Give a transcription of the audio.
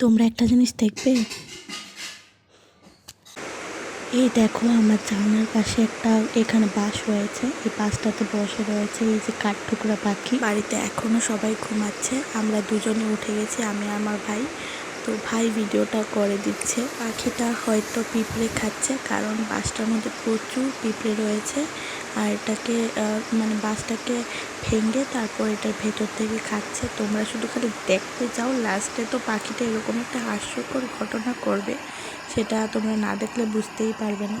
তোমরা একটা জিনিস দেখবে? এই দেখো, আমার জানলার পাশে একটা এখানে বাস রয়েছে। এই বাসটাতে বসে রয়েছে এই যে কাঠঠুকরা পাখি। বাড়িতে এখনও সবাই ঘুমাচ্ছে। আমরা দুজনে উঠে গেছি, আমি আমার ভাই। তো ভাই ভিডিওটা করে দিচ্ছে। পাখিটা হয়তো পিঁপড়ে খাচ্ছে, কারণ বাসটার মধ্যে প্রচুর পিঁপড়ে রয়েছে। আর এটাকে মানে বাসটাকে ভেঙে তারপর এটার ভেতর থেকে খাচ্ছে। তোমরা শুধু খালি দেখতে যাও, লাস্টে তো পাখিটা এরকম একটা হাস্যকর ঘটনা করবে, সেটা তোমরা না দেখলে বুঝতেই পারবে না।